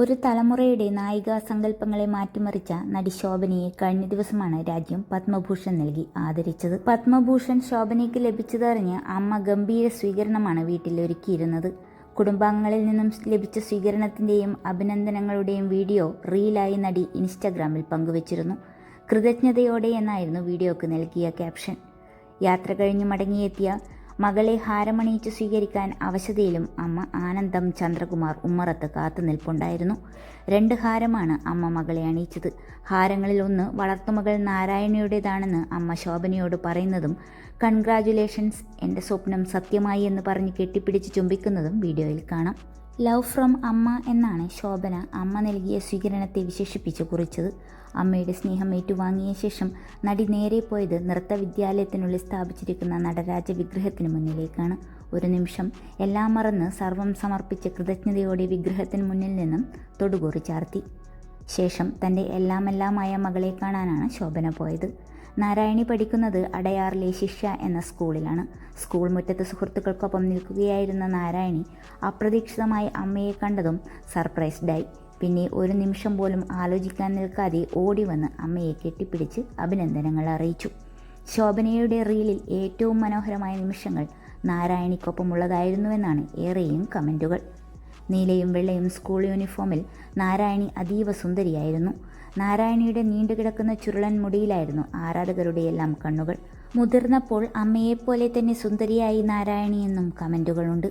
ഒരു തലമുറയുടെ നായികാ സങ്കല്പങ്ങളെ മാറ്റിമറിച്ച നടി ശോഭനയെ കഴിഞ്ഞ ദിവസമാണ് രാജ്യം പത്മഭൂഷൺ നൽകി ആദരിച്ചത്. പത്മഭൂഷൺ ശോഭനയ്ക്ക് ലഭിച്ചതറിഞ്ഞ് അമ്മ ഗംഭീര സ്വീകരണമാണ് വീട്ടിൽ ഒരുക്കിയിരുന്നത് കുടുംബാംഗങ്ങളിൽ നിന്നും ലഭിച്ച സ്വീകരണത്തിന്റെയും അഭിനന്ദനങ്ങളുടെയും വീഡിയോ റീലായി നടി ഇൻസ്റ്റാഗ്രാമിൽ പങ്കുവച്ചിരുന്നു. കൃതജ്ഞതയോടെ എന്നായിരുന്നു വീഡിയോക്ക് നൽകിയ ക്യാപ്ഷൻ. യാത്ര കഴിഞ്ഞ് മടങ്ങിയെത്തിയ മകളെ ഹാരമണിയിച്ച് സ്വീകരിക്കാൻ അവശതയിലും അമ്മ ആനന്ദം ചന്ദ്രകുമാർ ഉമ്മറത്ത് കാത്തു നിൽപ്പുണ്ടായിരുന്നു. രണ്ട് ഹാരമാണ് അമ്മ മകളെ അണിയിച്ചത്. ഹാരങ്ങളിൽ ഒന്ന് വളർത്തുമകൾ നാരായണിയുടേതാണെന്ന് അമ്മ ശോഭനയോട് പറയുന്നതും കൺഗ്രാജുലേഷൻസ് എന്റെ സ്വപ്നം സത്യമായി എന്ന് പറഞ്ഞ് കെട്ടിപ്പിടിച്ച് ചുംബിക്കുന്നതും വീഡിയോയിൽ കാണാം. ലവ് ഫ്രം അമ്മ എന്നാണ് ശോഭന അമ്മ നൽകിയ സ്വീകരണത്തെ വിശേഷിപ്പിച്ച് കുറിച്ചത്. അമ്മയുടെ സ്നേഹം ഏറ്റുവാങ്ങിയ ശേഷം നടി നേരെ പോയത് നൃത്ത വിദ്യാലയത്തിനുള്ളിൽ സ്ഥാപിച്ചിരിക്കുന്ന നടരാജ വിഗ്രഹത്തിന് മുന്നിലേക്കാണ്. ഒരു നിമിഷം എല്ലാം മറന്ന് സർവം സമർപ്പിച്ച് കൃതജ്ഞതയോടെ വിഗ്രഹത്തിന് മുന്നിൽ നിന്നും തൊടുകുറി ചാർത്തി. ശേഷം തന്റെ എല്ലാമെല്ലാമായ മകളെ കാണാനാണ് ശോഭന പോയത്. നാരായണി പഠിക്കുന്നത് അടയാറിലെ ശിഷ്യ എന്ന സ്കൂളിലാണ്. സ്കൂൾ മുറ്റത്ത് സുഹൃത്തുക്കൾക്കൊപ്പം നിൽക്കുകയായിരുന്ന നാരായണി അപ്രതീക്ഷിതമായി അമ്മയെ കണ്ടതും സർപ്രൈസ്ഡായി. പിന്നെ ഒരു നിമിഷം പോലും ആലോചിക്കാൻ നിൽക്കാതെ ഓടി വന്ന് അമ്മയെ കെട്ടിപ്പിടിച്ച് അഭിനന്ദനങ്ങൾ അറിയിച്ചു. ശോഭനയുടെ റീലിൽ ഏറ്റവും മനോഹരമായ നിമിഷങ്ങൾ നാരായണിക്കൊപ്പമുള്ളതായിരുന്നുവെന്നാണ് ഏറെയും കമന്റുകൾ. നീലയും വെള്ളയും സ്കൂൾ യൂണിഫോമിൽ നാരായണി അതീവ സുന്ദരിയായിരുന്നു. നാരായണിയുടെ നീണ്ടുകിടക്കുന്ന ചുരുളൻ മുടിയിലായിരുന്നു ആരാധകരുടെയെല്ലാം കണ്ണുകൾ. മുതിർന്നപ്പോൾ അമ്മയെപ്പോലെ തന്നെ സുന്ദരിയായി നാരായണി എന്നും കമന്റുകളുണ്ട്